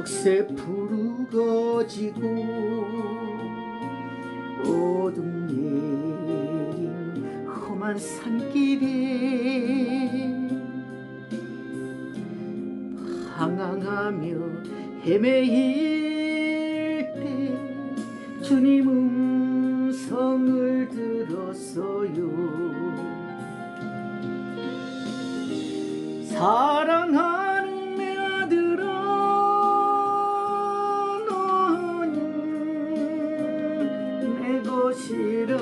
덕새 푸르거지고 어둠 내린 험한 산길에 방황하며 헤매일 때 주님 음성을 들었어요. 사랑하 것이라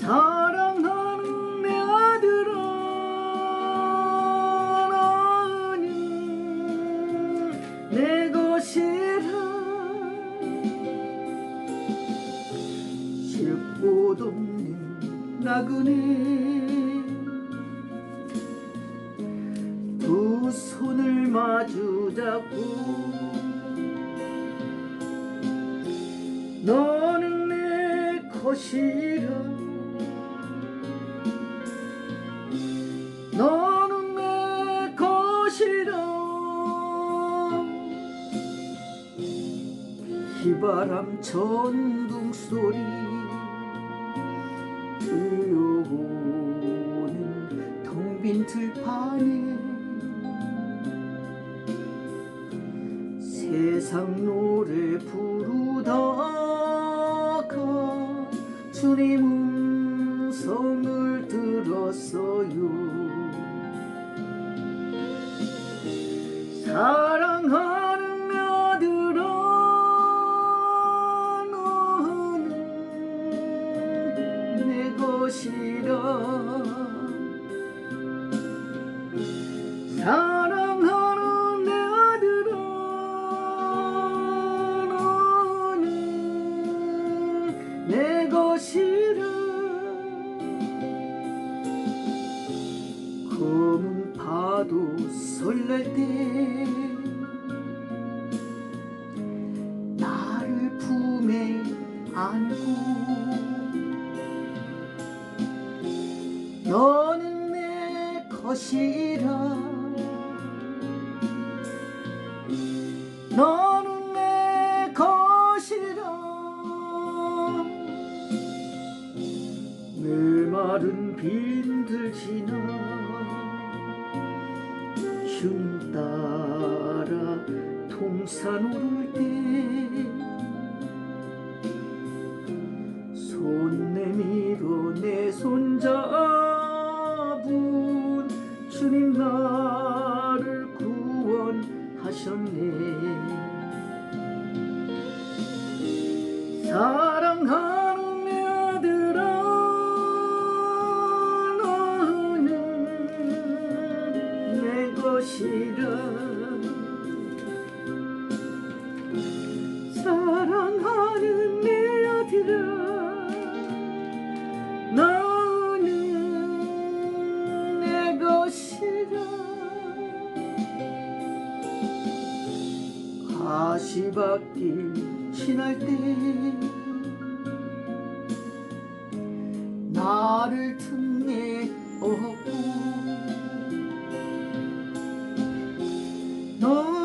사랑하는 내 아들아 너는 내 것이라 쉴곳 없는 나그네 두 손을 마주 잡고 너는 내 것이라. 너는 내 것이라. 희바람 전등 소리 들려오는 텅 빈 들판에 세상 노래 부르다가 주님 음 검은 파도 설날 때 나를 품에 안고 너는 내 것이라 너는 내 것이라 메마른 빈들 지나 주님 따라 동산 오를 때 손 내밀어 내 손잡은 주님 나를 구원하셨네 다시 밖이 지날 때 나를 등에 얻고 너